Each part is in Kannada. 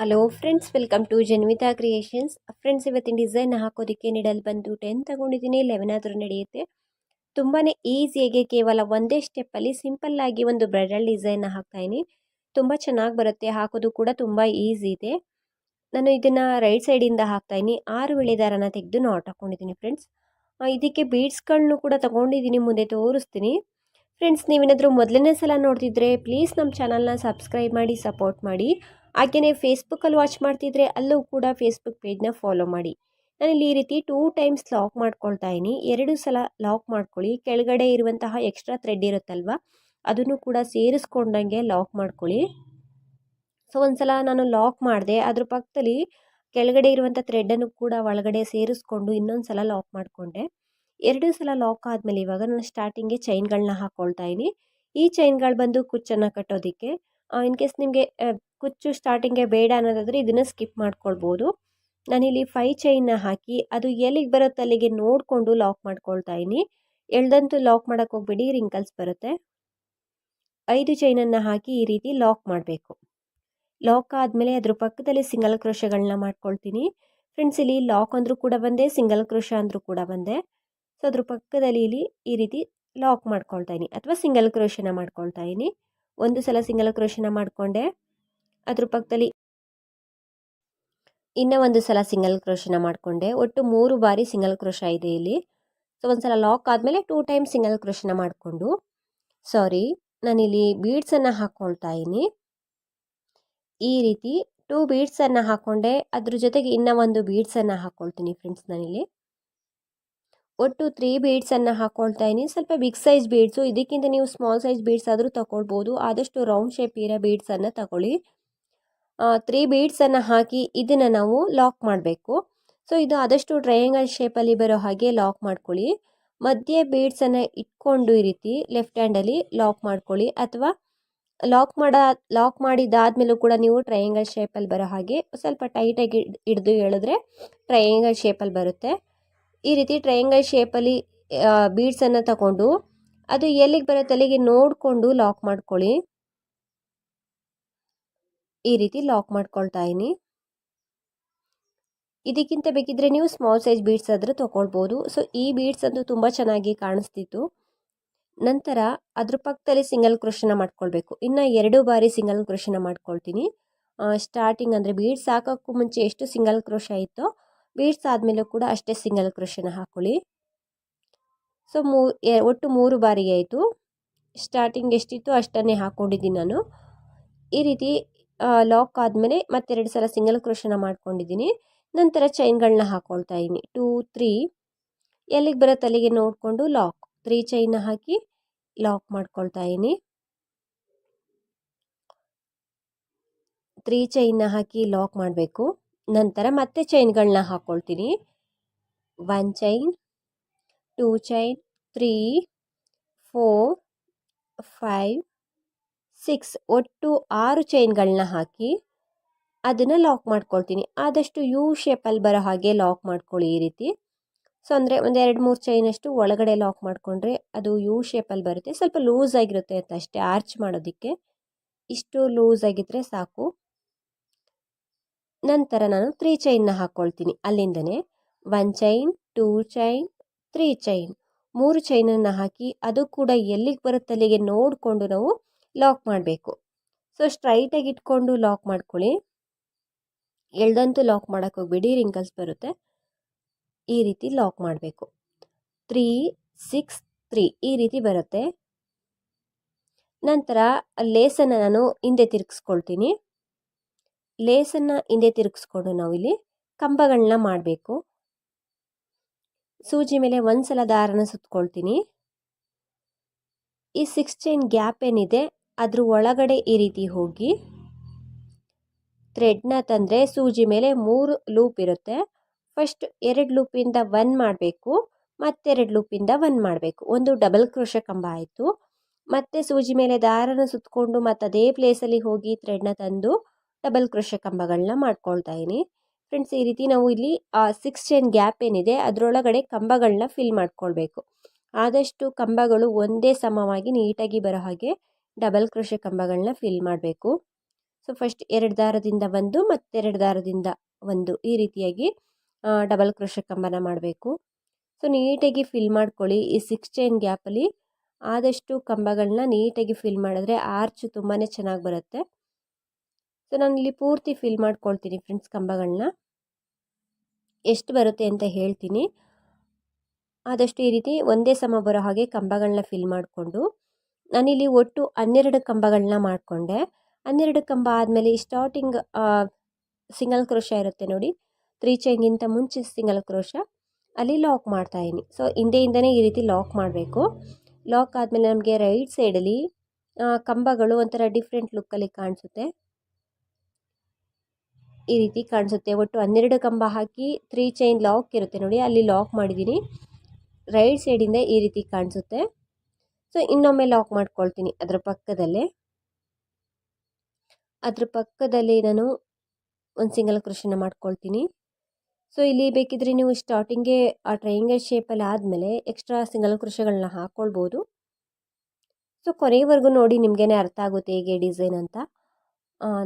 Hello friends welcome to Janvita creations friends ಇವತ್ತಿನ ಡಿಸೈನ್ ಹಾಕೋದಕ್ಕೆ ನೀಡಲು ಬಂದು ಟೆನ್ ತಗೊಂಡಿದ್ದೀನಿ ಲೆವೆನ್ ಆದರೂ ನಡೆಯುತ್ತೆ. ತುಂಬಾ ಈಸಿಯಾಗಿ ಕೇವಲ ಒಂದೇ ಸ್ಟೆಪ್ಪಲ್ಲಿ ಸಿಂಪಲ್ಲಾಗಿ ಒಂದು ಬ್ರೈಡಲ್ ಡಿಸೈನ್ನ ಹಾಕ್ತಾಯಿನಿ ತುಂಬ ಚೆನ್ನಾಗಿ ಬರುತ್ತೆ, ಹಾಕೋದು ಕೂಡ ತುಂಬ ಈಸಿ ಇದೆ. ನಾನು ಇದನ್ನು ರೈಟ್ ಸೈಡಿಂದ ಹಾಕ್ತಾಯಿನಿ ಆರು ದಾರನ ತೆಗೆದು ನಾಟ್ ಹಾಕ್ಕೊಂಡಿದ್ದೀನಿ ಫ್ರೆಂಡ್ಸ್ ಇದಕ್ಕೆ ಬೀಡ್ಸ್ಗಳನ್ನೂ ಕೂಡ ತೊಗೊಂಡಿದ್ದೀನಿ, ಮುಂದೆ ತೋರಿಸ್ತೀನಿ. ಫ್ರೆಂಡ್ಸ್ ನೀವೇನಾದರೂ ಮೊದಲನೇ ಸಲ ನೋಡ್ತಿದ್ರೆ ಪ್ಲೀಸ್ ನಮ್ಮ ಚಾನಲ್ನ ಸಬ್ಸ್ಕ್ರೈಬ್ ಮಾಡಿ ಸಪೋರ್ಟ್ ಮಾಡಿ. ಹಾಗೆಯೇ ಫೇಸ್ಬುಕ್ಕಲ್ಲಿ ವಾಚ್ ಮಾಡ್ತಿದ್ರೆ ಅಲ್ಲೂ ಕೂಡ ಫೇಸ್ಬುಕ್ ಪೇಜ್ನ ಫಾಲೋ ಮಾಡಿ. ನಾನಿಲ್ಲಿ ಈ ರೀತಿ ಟೂ ಟೈಮ್ಸ್ ಲಾಕ್ ಮಾಡ್ಕೊಳ್ತಾ ಇದ್ದೀನಿ. ಎರಡು ಸಲ ಲಾಕ್ ಮಾಡ್ಕೊಳ್ಳಿ. ಕೆಳಗಡೆ ಇರುವಂತಹ ಎಕ್ಸ್ಟ್ರಾ ಥ್ರೆಡ್ ಇರುತ್ತಲ್ವ, ಅದನ್ನು ಕೂಡ ಸೇರಿಸ್ಕೊಂಡಂಗೆ ಲಾಕ್ ಮಾಡ್ಕೊಳ್ಳಿ. ಸೊ ಒಂದ್ಸಲ ನಾನು ಲಾಕ್ ಮಾಡಿದೆ, ಅದ್ರ ಪಕ್ಕದಲ್ಲಿ ಕೆಳಗಡೆ ಇರುವಂಥ ಥ್ರೆಡ್ಡನ್ನು ಕೂಡ ಒಳಗಡೆ ಸೇರಿಸ್ಕೊಂಡು ಇನ್ನೊಂದು ಸಲ ಲಾಕ್ ಮಾಡಿಕೊಂಡೆ. ಎರಡು ಸಲ ಲಾಕ್ ಆದಮೇಲೆ ಇವಾಗ ನಾನು ಸ್ಟಾರ್ಟಿಂಗ್ಗೆ ಚೈನ್ಗಳನ್ನ ಹಾಕ್ಕೊಳ್ತಾ ಇದ್ದೀನಿ. ಈ ಚೈನ್ಗಳು ಬಂದು ಕುಚ್ಚನ್ನು ಕಟ್ಟೋದಕ್ಕೆ ಇನ್ ಕೇಸ್ ನಿಮಗೆ ಕುಚ್ಚು ಸ್ಟಾರ್ಟಿಂಗೆ ಬೇಡ ಅನ್ನೋದಾದರೆ ಇದನ್ನು ಸ್ಕಿಪ್ ಮಾಡ್ಕೊಳ್ಬೋದು. ನಾನಿಲ್ಲಿ ಫೈ ಚೈನ್ನ ಹಾಕಿ ಅದು ಎಲ್ಲಿಗೆ ಬರುತ್ತೆ ಅಲ್ಲಿಗೆ ನೋಡಿಕೊಂಡು ಲಾಕ್ ಮಾಡ್ಕೊಳ್ತಾ ಇದ್ದೀನಿ ಎಳ್ದಂತೂ ಲಾಕ್ ಮಾಡೋಕ್ಕೆ ಹೋಗ್ಬೇಡಿ ರಿಂಕಲ್ಸ್ ಬರುತ್ತೆ. ಐದು ಚೈನನ್ನು ಹಾಕಿ ಈ ರೀತಿ ಲಾಕ್ ಮಾಡಬೇಕು. ಲಾಕ್ ಆದಮೇಲೆ ಅದ್ರ ಪಕ್ಕದಲ್ಲಿ ಸಿಂಗಲ್ ಕ್ರೋಶಗಳನ್ನ ಮಾಡ್ಕೊಳ್ತೀನಿ. ಫ್ರೆಂಡ್ಸ್ ಇಲ್ಲಿ ಲಾಕ್ ಅಂದರೂ ಕೂಡ ಬಂದೆ ಸಿಂಗಲ್ ಕ್ರೋಶ ಅಂದರೂ ಕೂಡ ಬಂದೆ. ಸೊ ಅದ್ರ ಪಕ್ಕದಲ್ಲಿ ಇಲ್ಲಿ ಈ ರೀತಿ ಲಾಕ್ ಮಾಡ್ಕೊಳ್ತಾ ಅಥವಾ ಸಿಂಗಲ್ ಕ್ರೋಶನ ಮಾಡ್ಕೊಳ್ತಾ ಒಂದು ಸಲ ಸಿಂಗಲ್ ಕ್ರೋಶನ ಮಾಡಿಕೊಂಡೆ. ಅದ್ರ ಪಕ್ಕದಲ್ಲಿ ಇನ್ನೂ ಒಂದು ಸಲ ಸಿಂಗಲ್ ಕ್ರೋಶನ ಮಾಡಿಕೊಂಡೆ. ಒಟ್ಟು ಮೂರು ಬಾರಿ ಸಿಂಗಲ್ ಕ್ರೋಶ ಇದೆ ಇಲ್ಲಿ. ಸೊ ಒಂದು ಸಲ ಲಾಕ್ ಆದಮೇಲೆ ಟೂ ಟೈಮ್ ಸಿಂಗಲ್ ಕ್ರೋಶನ ಮಾಡಿಕೊಂಡು. ಸಾರಿ ನಾನಿಲ್ಲಿ ಬೀಡ್ಸನ್ನು ಹಾಕ್ಕೊಳ್ತಾ ಇದ್ದೀನಿ. ಈ ರೀತಿ ಟೂ ಬೀಡ್ಸನ್ನು ಹಾಕ್ಕೊಂಡೆ ಅದ್ರ ಜೊತೆಗೆ ಇನ್ನೂ ಒಂದು ಬೀಡ್ಸನ್ನು ಹಾಕ್ಕೊಳ್ತೀನಿ ಫ್ರೆಂಡ್ಸ್ ನಾನಿಲ್ಲಿ. ಒಟ್ಟು ತ್ರೀ ಬೀಡ್ಸನ್ನು ಹಾಕ್ಕೊಳ್ತಾ ಇದ್ದೀನಿ. ಸ್ವಲ್ಪ ಬಿಗ್ ಸೈಜ್ ಬೀಡ್ಸು ಇದಕ್ಕಿಂತ ನೀವು ಸ್ಮಾಲ್ ಸೈಜ್ ಬೀಡ್ಸ್ ಆದರೂ ತಗೊಳ್ಬೋದು. ಆದಷ್ಟು ರೌಂಡ್ ಶೇಪ್ ಇರೋ ಬೀಡ್ಸನ್ನು ತಗೊಳ್ಳಿ. ತ್ರೀ ಬೀಡ್ಸನ್ನು ಹಾಕಿ ಇದನ್ನು ನಾವು ಲಾಕ್ ಮಾಡಬೇಕು. ಸೊ ಇದು ಆದಷ್ಟು ಟ್ರಯಾಂಗಲ್ ಶೇಪಲ್ಲಿ ಬರೋ ಹಾಗೆ ಲಾಕ್ ಮಾಡ್ಕೊಳ್ಳಿ. ಮಧ್ಯೆ ಬೀಡ್ಸನ್ನು ಇಟ್ಕೊಂಡು ಈ ರೀತಿ ಲೆಫ್ಟ್ ಹ್ಯಾಂಡಲ್ಲಿ ಲಾಕ್ ಮಾಡ್ಕೊಳ್ಳಿ. ಅಥವಾ ಲಾಕ್ ಮಾಡ ಲಾಕ್ ಮಾಡಿದಾದ್ಮೇಲೂ ಕೂಡ ನೀವು ಟ್ರಯಾಂಗಲ್ ಶೇಪಲ್ಲಿ ಬರೋ ಹಾಗೆ ಸ್ವಲ್ಪ ಟೈಟಾಗಿ ಹಿಡಿದು ಹೇಳಿದ್ರೆ ಟ್ರಯಾಂಗಲ್ ಶೇಪಲ್ಲಿ ಬರುತ್ತೆ. ಈ ರೀತಿ ಟ್ರಯಾಂಗಲ್ ಶೇಪಲ್ಲಿ ಬೀಡ್ಸನ್ನು ತಗೊಂಡು ಅದು ಎಲ್ಲಿಗೆ ಬರುತ್ತೆ ಅಲ್ಲಿಗೆ ನೋಡಿಕೊಂಡು ಲಾಕ್ ಮಾಡ್ಕೊಳ್ಳಿ. ಈ ರೀತಿ ಲಾಕ್ ಮಾಡ್ಕೊಳ್ತಾ ಇದ್ದೀನಿ ಇದಕ್ಕಿಂತ ಬೇಕಿದ್ರೆ ನೀವು ಸ್ಮಾಲ್ ಸೈಜ್ ಬೀಡ್ಸ್ ಆದರೆ ತೊಗೊಳ್ಬೋದು. ಸೊ, ಈ ಬೀಡ್ಸ್ ಅಂತೂ ತುಂಬ ಚೆನ್ನಾಗಿ ಕಾಣಿಸ್ತಿತ್ತು. ನಂತರ ಅದ್ರ ಪಕ್ಕದಲ್ಲಿ ಸಿಂಗಲ್ ಕ್ರೋಶನ ಮಾಡ್ಕೊಳ್ಬೇಕು. ಇನ್ನು ಎರಡು ಬಾರಿ ಸಿಂಗಲ್ ಕ್ರೋಶನ ಮಾಡ್ಕೊಳ್ತೀನಿ. ಸ್ಟಾರ್ಟಿಂಗ್ ಅಂದರೆ ಬೀಡ್ಸ್ ಹಾಕೋಕ್ಕೂ ಮುಂಚೆ ಎಷ್ಟು ಸಿಂಗಲ್ ಕ್ರೋಶ ಇತ್ತೋ, ಬೀಡ್ಸ್ ಆದಮೇಲೂ ಕೂಡ ಅಷ್ಟೇ ಸಿಂಗಲ್ ಕ್ರೋಶನ ಹಾಕೊಳ್ಳಿ. ಸೊ, ಮೂ ಒಟ್ಟು ಮೂರು ಬಾರಿ ಆಯಿತು. ಸ್ಟಾರ್ಟಿಂಗ್ ಎಷ್ಟಿತ್ತು ಅಷ್ಟನ್ನೇ ಹಾಕ್ಕೊಂಡಿದ್ದೀನಿ ನಾನು. ಈ ರೀತಿ ಲಾಕ್ ಆದಮೇಲೆ ಮತ್ತೆರಡು ಸಲ ಸಿಂಗಲ್ ಕ್ರೋಶನ ಮಾಡ್ಕೊಂಡಿದ್ದೀನಿ. ನಂತರ ಚೈನ್ಗಳನ್ನ ಹಾಕ್ಕೊಳ್ತಾ ಇದ್ದೀನಿ. ಟೂ ತ್ರೀ ಎಲ್ಲಿಗೆ ಬರೋ ಅಲ್ಲಿಗೆ ನೋಡಿಕೊಂಡು ಲಾಕ್ ತ್ರೀ ಚೈನ್ನ ಹಾಕಿ ಲಾಕ್ ಮಾಡ್ಕೊಳ್ತಾ ಇದ್ದೀನಿ. ತ್ರೀ ಚೈನ್ನ ಹಾಕಿ ಲಾಕ್ ಮಾಡಬೇಕು. ನಂತರ ಮತ್ತೆ ಚೈನ್ಗಳನ್ನ ಹಾಕ್ಕೊಳ್ತೀನಿ one chain two chain three four five six ಒಟ್ಟು ಆರು ಚೈನ್ಗಳನ್ನ ಹಾಕಿ ಅದನ್ನು ಲಾಕ್ ಮಾಡ್ಕೊಳ್ತೀನಿ. ಆದಷ್ಟು ಯು ಶೇಪಲ್ಲಿ ಬರೋ ಹಾಗೆ ಲಾಕ್ ಮಾಡ್ಕೊಳ್ಳಿ ಈ ರೀತಿ. ಸೊ ಅಂದರೆ ಒಂದು ಎರಡು ಮೂರು ಚೈನಷ್ಟು ಒಳಗಡೆ ಲಾಕ್ ಮಾಡಿಕೊಂಡ್ರೆ ಅದು ಯು ಶೇಪಲ್ಲಿ ಬರುತ್ತೆ. ಸ್ವಲ್ಪ ಲೂಸ್ ಆಗಿರುತ್ತೆ ಅಂತ ಅಷ್ಟೇ ಆರ್ಚ್ ಮಾಡೋದಕ್ಕೆ. ಇಷ್ಟು ಲೂಸ್ ಆಗಿದ್ದರೆ ಸಾಕು. ನಂತರ ನಾನು ತ್ರೀ ಚೈನ್ನ ಹಾಕ್ಕೊಳ್ತೀನಿ ಅಲ್ಲಿಂದನೇ one chain two chain three chain ಮೂರು ಚೈನನ್ನು ಹಾಕಿ ಅದು ಕೂಡ ಎಲ್ಲಿಗೆ ಬರುತ್ತೆ ಅಲ್ಲಿಗೆ ನೋಡಿಕೊಂಡು ನಾವು ಲಾಕ್ ಮಾಡಬೇಕು. ಸೊ ಸ್ಟ್ರೈಟಾಗಿ ಇಟ್ಕೊಂಡು ಲಾಕ್ ಮಾಡ್ಕೊಳ್ಳಿ. ಎಳ್ದಂತೂ ಲಾಕ್ ಮಾಡೋಕ್ಕೆ ಹೋಗ್ಬೇಡಿ ರಿಂಕಲ್ಸ್ ಬರುತ್ತೆ. ಈ ರೀತಿ ಲಾಕ್ ಮಾಡಬೇಕು. ತ್ರೀ ಸಿಕ್ಸ್ ತ್ರೀ ಈ ರೀತಿ ಬರುತ್ತೆ. ನಂತರ ಲೇಸನ್ನು ನಾನು ಹಿಂದೆ ತಿರುಗಿಸ್ಕೊಳ್ತೀನಿ. ಲೇಸನ್ನು ಹಿಂದೆ ತಿರುಗಿಸ್ಕೊಂಡು ನಾವಿಲ್ಲಿ ಕಂಬಗಳನ್ನ ಮಾಡಬೇಕು. ಸೂಜಿ ಮೇಲೆ ಒಂದು ಸಲ ದಾರನ ಸುತ್ಕೊಳ್ತೀನಿ. ಈ ಸಿಕ್ಸ್ ಚೈನ್ ಗ್ಯಾಪ್ ಏನಿದೆ ಅದ್ರ ಒಳಗಡೆ ಈ ರೀತಿ ಹೋಗಿ ಥ್ರೆಡ್ನ ತಂದರೆ ಸೂಜಿ ಮೇಲೆ ಮೂರು ಲೂಪ್ ಇರುತ್ತೆ. ಫಸ್ಟ್ ಎರಡು ಲೂಪಿಂದ ಒನ್ ಮಾಡಬೇಕು, ಮತ್ತೆರಡು ಲೂಪಿಂದ ಒನ್ ಮಾಡಬೇಕು. ಒಂದು ಡಬಲ್ ಕ್ರೋಶ ಕಂಬ ಆಯಿತು. ಮತ್ತೆ ಸೂಜಿ ಮೇಲೆ ದಾರನ ಸುತ್ತಕೊಂಡು ಮತ್ತು ಅದೇ ಪ್ಲೇಸಲ್ಲಿ ಹೋಗಿ ಥ್ರೆಡ್ನ ತಂದು ಡಬಲ್ ಕ್ರೋಶ ಕಂಬಗಳನ್ನ ಮಾಡ್ಕೊಳ್ತಾ ಇದ್ದೀನಿ ಫ್ರೆಂಡ್ಸ್ ಈ ರೀತಿ ನಾವು ಇಲ್ಲಿ ಸಿಕ್ಸ್ ಚೈನ್ ಗ್ಯಾಪ್ ಏನಿದೆ, ಅದರೊಳಗಡೆ ಕಂಬಗಳನ್ನ ಫಿಲ್ ಮಾಡ್ಕೊಳ್ಬೇಕು. ಆದಷ್ಟು ಕಂಬಗಳು ಒಂದೇ ಸಮವಾಗಿ ನೀಟಾಗಿ ಬರೋ ಹಾಗೆ ಡಬಲ್ ಕ್ರೋಶ ಕಂಬಗಳನ್ನ ಫಿಲ್ ಮಾಡಬೇಕು. ಸೊ ಫಸ್ಟ್ ಎರಡು ದಾರದಿಂದ ಒಂದು ಮತ್ತೆರಡು ದಾರದಿಂದ ಒಂದು ಈ ರೀತಿಯಾಗಿ ಡಬಲ್ ಕ್ರೋಶ ಕಂಬನ ಮಾಡಬೇಕು. ಸೊ ನೀಟಾಗಿ ಫಿಲ್ ಮಾಡ್ಕೊಳ್ಳಿ. ಈ ಸಿಕ್ಸ್ ಚೈನ್ ಗ್ಯಾಪಲ್ಲಿ ಆದಷ್ಟು ಕಂಬಗಳನ್ನ ನೀಟಾಗಿ ಫಿಲ್ ಮಾಡಿದ್ರೆ ಆರ್ಚ್ ತುಂಬಾ ಚೆನ್ನಾಗಿ ಬರುತ್ತೆ. ಸೊ ನಾನು ಇಲ್ಲಿ ಪೂರ್ತಿ ಫಿಲ್ ಮಾಡ್ಕೊಳ್ತೀನಿ ಫ್ರೆಂಡ್ಸ್ ಕಂಬಗಳನ್ನ ಎಷ್ಟು ಬರುತ್ತೆ ಅಂತ ಹೇಳ್ತೀನಿ. ಆದಷ್ಟು ಈ ರೀತಿ ಒಂದೇ ಸಮ ಬರೋ ಹಾಗೆ ಕಂಬಗಳನ್ನ ಫಿಲ್ ಮಾಡಿಕೊಂಡು. ನಾನಿಲ್ಲಿ ಒಟ್ಟು ಹನ್ನೆರಡು ಕಂಬಗಳನ್ನ ಮಾಡಿಕೊಂಡೆ. ಹನ್ನೆರಡು ಕಂಬ ಆದಮೇಲೆ ಸ್ಟಾರ್ಟಿಂಗ್ ಸಿಂಗಲ್ ಕ್ರೋಶ ಇರುತ್ತೆ ನೋಡಿ. ತ್ರೀ ಚೈನ್ಗಿಂತ ಮುಂಚೆ ಸಿಂಗಲ್ ಕ್ರೋಶ ಅಲ್ಲಿ ಲಾಕ್ ಮಾಡ್ತಾ ಇದೀನಿ ಸೊ ಹಿಂದೆಯಿಂದನೇ ಈ ರೀತಿ ಲಾಕ್ ಮಾಡಬೇಕು. ಲಾಕ್ ಆದಮೇಲೆ ನಮಗೆ ರೈಟ್ ಸೈಡಲ್ಲಿ ಕಂಬಗಳು ಒಂಥರ ಡಿಫ್ರೆಂಟ್ ಲುಕ್ಕಲ್ಲಿ ಕಾಣಿಸುತ್ತೆ. ಈ ರೀತಿ ಕಾಣಿಸುತ್ತೆ. ಒಟ್ಟು ಹನ್ನೆರಡು ಕಂಬ ಹಾಕಿ ತ್ರೀ ಚೈನ್ ಲಾಕ್ ಇರುತ್ತೆ ನೋಡಿ. ಅಲ್ಲಿ ಲಾಕ್ ಮಾಡಿದ್ದೀನಿ. ರೈಟ್ ಸೈಡಿಂದ ಈ ರೀತಿ ಕಾಣಿಸುತ್ತೆ. ಸೊ, ಇನ್ನೊಮ್ಮೆ ಲಾಕ್ ಮಾಡ್ಕೊಳ್ತೀನಿ ಅದರ ಪಕ್ಕದಲ್ಲೇ. ಅದ್ರ ಪಕ್ಕದಲ್ಲಿ ನಾನು ಒಂದು ಸಿಂಗಲ್ ಕ್ರೋಶನ ಮಾಡ್ಕೊಳ್ತೀನಿ. ಸೊ, ಇಲ್ಲಿ ಬೇಕಿದ್ರೆ ನೀವು ಸ್ಟಾರ್ಟಿಂಗೆ ಆ ಟ್ರಯಾಂಗಲ್ ಶೇಪಲ್ಲಿ ಆದಮೇಲೆ ಎಕ್ಸ್ಟ್ರಾ ಸಿಂಗಲ್ ಕ್ರೋಶಗಳನ್ನ ಹಾಕ್ಕೊಳ್ಬೋದು ಸೊ ಕೊನೆಯವರೆಗೂ ನೋಡಿ ನಿಮಗೇನೆ ಅರ್ಥ ಆಗುತ್ತೆ ಹೇಗೆ ಡಿಸೈನ್ ಅಂತ.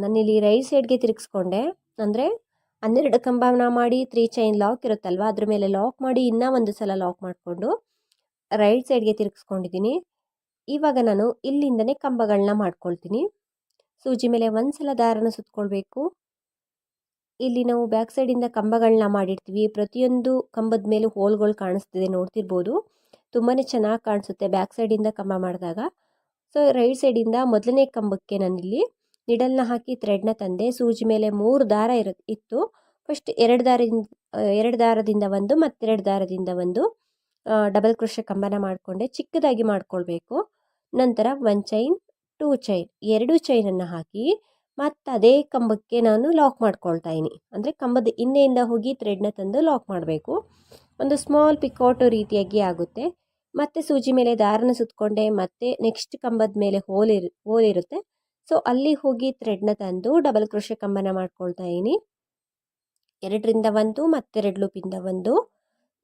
ನಾನಿಲ್ಲಿ ರೈಟ್ ಸೈಡ್ಗೆ ತಿರುಗಿಸ್ಕೊಂಡೆ. ಅಂದರೆ ಹನ್ನೆರಡು ಕಂಬನ ಮಾಡಿ ತ್ರೀ ಚೈನ್ ಲಾಕ್ ಇರುತ್ತಲ್ವ, ಅದ್ರ ಮೇಲೆ ಲಾಕ್ ಮಾಡಿ ಇನ್ನೂ ಒಂದು ಸಲ ಲಾಕ್ ಮಾಡಿಕೊಂಡು ರೈಟ್ ಸೈಡ್ಗೆ ತಿರುಗಿಸ್ಕೊಂಡಿದ್ದೀನಿ. ಇವಾಗ ನಾನು ಇಲ್ಲಿಂದನೇ ಕಂಬಗಳನ್ನ ಮಾಡ್ಕೊಳ್ತೀನಿ. ಸೂಜಿ ಮೇಲೆ ಒಂದು ಸಲ ದಾರನ ಸುತ್ತಕೊಳ್ಬೇಕು ಇಲ್ಲಿ ನಾವು ಬ್ಯಾಕ್ ಸೈಡಿಂದ ಕಂಬಗಳನ್ನ ಮಾಡಿರ್ತೀವಿ. ಪ್ರತಿಯೊಂದು ಕಂಬದ ಮೇಲೆ ಹೋಲ್ಗಳು ಕಾಣಿಸ್ತಿದೆ ನೋಡ್ತಿರ್ಬೋದು. ತುಂಬಾ ಚೆನ್ನಾಗಿ ಕಾಣಿಸುತ್ತೆ ಬ್ಯಾಕ್ ಸೈಡಿಂದ ಕಂಬ ಮಾಡಿದಾಗ. ಸೊ, ರೈಟ್ ಸೈಡಿಂದ ಮೊದಲನೇ ಕಂಬಕ್ಕೆ ನಾನಿಲ್ಲಿ ನಿಡಲ್ನ ಹಾಕಿ ಥ್ರೆಡ್ನ ತಂದೆ. ಸೂಜಿ ಮೇಲೆ ಮೂರು ದಾರ ಇರ, ಇತ್ತು. ಫಸ್ಟ್ ಎರಡು ದಾರದಿಂದ ಎರಡು ದಾರದಿಂದ ಒಂದು ಮತ್ತೆರಡು ದಾರದಿಂದ ಒಂದು. ಡಬಲ್ ಕ್ರೋಶ ಕಂಬನ ಮಾಡಿಕೊಂಡೆ, ಚಿಕ್ಕದಾಗಿ ಮಾಡ್ಕೊಳ್ಬೇಕು. ನಂತರ ಒನ್ ಚೈನ್ ಟೂ ಚೈನ್ ಎರಡು ಚೈನನ್ನು ಹಾಕಿ ಮತ್ತು ಅದೇ ಕಂಬಕ್ಕೆ ನಾನು ಲಾಕ್ ಮಾಡ್ಕೊಳ್ತಾ ಇದ್ದೀನಿ ಅಂದರೆ ಕಂಬದ ಹಿಂದೆಯಿಂದ ಹೋಗಿ ಥ್ರೆಡ್ನ ತಂದು ಲಾಕ್ ಮಾಡಬೇಕು. ಒಂದು ಸ್ಮಾಲ್ ಪಿಕೋಟು ರೀತಿಯಾಗಿ ಆಗುತ್ತೆ. ಮತ್ತೆ ಸೂಜಿ ಮೇಲೆ ದಾರನ ಸುತ್ತಕೊಂಡೆ ಮತ್ತೆ ನೆಕ್ಸ್ಟ್ ಕಂಬದ ಮೇಲೆ ಹೋಲ್ ಹೋಲ್ ಇರುತ್ತೆ. ಸೊ ಅಲ್ಲಿ ಹೋಗಿ ಥ್ರೆಡ್ನ ತಂದು ಡಬಲ್ ಕ್ರೋಶ ಕಂಬನ ಮಾಡ್ಕೊಳ್ತಾ ಇದ್ದೀನಿ ಎರಡರಿಂದ ಒಂದು, ಮತ್ತೆರಡು ಲೂಪಿಂದ ಒಂದು.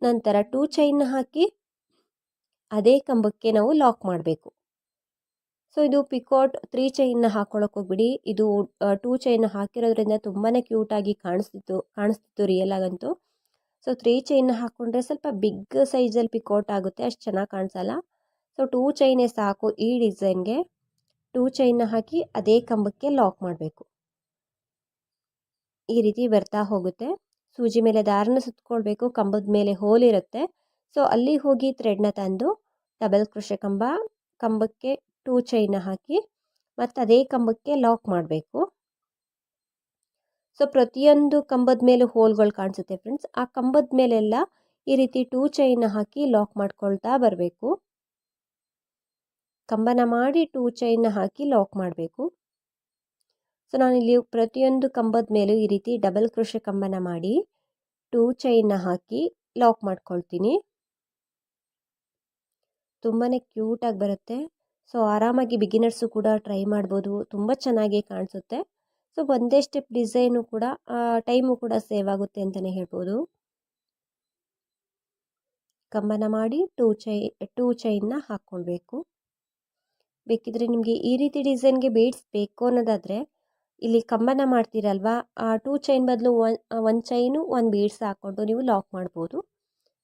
ನಂತರ ಟೂ ಚೈನ್ನ ಹಾಕಿ ಅದೇ ಕಂಬಕ್ಕೆ ನಾವು ಲಾಕ್ ಮಾಡಬೇಕು. ಸೊ ಇದು ಪಿಕಾಟ್ ತ್ರೀ ಚೈನ್ನ ಹಾಕೊಳ್ಳೋಕೆ ಹೋಗ್ಬಿಡಿ. ಇದು ಟೂ ಚೈನ್ ಹಾಕಿರೋದ್ರಿಂದ ತುಂಬಾ ಕ್ಯೂಟಾಗಿ ಕಾಣಿಸ್ತಿತ್ತು ಕಾಣಿಸ್ತಿತ್ತು ರಿಯಲ್ ಆಗಂತೂ. ಸೊ ತ್ರೀ ಚೈನ್ನ ಹಾಕ್ಕೊಂಡ್ರೆ ಸ್ವಲ್ಪ ಬಿಗ್ ಸೈಜಲ್ಲಿ ಪಿಕೋಟ್ ಆಗುತ್ತೆ, ಅಷ್ಟು ಚೆನ್ನಾಗಿ ಕಾಣಿಸಲ್ಲ. ಸೊ ಟೂ ಚೈನೇ ಸಾಕು ಈ ಡಿಸೈನ್ಗೆ ಟೂ ಚೈನ್ನ ಹಾಕಿ ಅದೇ ಕಂಬಕ್ಕೆ ಲಾಕ್ ಮಾಡಬೇಕು. ಈ ರೀತಿ ಬರ್ತಾ ಹೋಗುತ್ತೆ. ಸೂಜಿ ಮೇಲೆ ದಾರನ ಸುತ್ಕೊಳ್ಬೇಕು, ಕಂಬದ ಮೇಲೆ ಹೋಲ್ ಇರುತ್ತೆ. ಸೊ ಅಲ್ಲಿ ಹೋಗಿ ಥ್ರೆಡ್ನ ತಂದು ಡಬಲ್ ಕೃಷಿ ಕಂಬ, ಕಂಬಕ್ಕೆ ಟೂ ಚೈನ ಹಾಕಿ, ಮತ್ತು ಅದೇ ಕಂಬಕ್ಕೆ ಲಾಕ್ ಮಾಡಬೇಕು. ಸೊ ಪ್ರತಿಯೊಂದು ಕಂಬದ ಮೇಲೆ ಹೋಲ್ಗಳು ಕಾಣಿಸುತ್ತೆ ಫ್ರೆಂಡ್ಸ್ ಆ ಕಂಬದ ಮೇಲೆಲ್ಲ ಈ ರೀತಿ ಟೂ ಚೈನ ಹಾಕಿ ಲಾಕ್ ಮಾಡ್ಕೊಳ್ತಾ ಬರಬೇಕು. ಕಂಬನ ಮಾಡಿ ಟೂ ಚೈನ ಹಾಕಿ ಲಾಕ್ ಮಾಡಬೇಕು. ಸೊ, ನಾನಿಲ್ಲಿ ಪ್ರತಿಯೊಂದು ಕಂಬದ ಮೇಲೂ ಈ ರೀತಿ ಡಬಲ್ ಕೃಷ ಕಂಬನ ಮಾಡಿ ಟೂ ಚೈನ್ನ ಹಾಕಿ ಲಾಕ್ ಮಾಡ್ಕೊಳ್ತೀನಿ. ತುಂಬಾ ಕ್ಯೂಟಾಗಿ ಬರುತ್ತೆ. ಸೊ, ಆರಾಮಾಗಿ ಬಿಗಿನರ್ಸು ಕೂಡ ಟ್ರೈ ಮಾಡ್ಬೋದು. ತುಂಬ ಚೆನ್ನಾಗಿ ಕಾಣಿಸುತ್ತೆ. ಸೊ, ಒಂದೇ ಸ್ಟೆಪ್ ಡಿಸೈನು ಕೂಡ ಟೈಮು ಕೂಡ ಸೇವ್ ಆಗುತ್ತೆ ಅಂತಲೇ ಹೇಳ್ಬೋದು. ಕಂಬನ ಮಾಡಿ ಟೂ ಚೈ, ಟೂ ಚೈನ್ನ ಹಾಕ್ಕೊಳ್ಬೇಕು. ಬೇಕಿದ್ರೆ ನಿಮಗೆ ಈ ರೀತಿ ಡಿಸೈನ್ಗೆ ಬೀಡ್ಸ್ ಬೇಕು ಅನ್ನೋದಾದರೆ ಇಲ್ಲಿ ಕಂಬನ ಮಾಡ್ತೀರಲ್ವಾ? ಆ ಟೂ ಚೈನ್ ಬದಲು ಒನ್ ಒಂದು ಚೈನು ಒಂದು ಬೀಡ್ಸ್ ಹಾಕ್ಕೊಂಡು ನೀವು ಲಾಕ್ ಮಾಡ್ಬೋದು.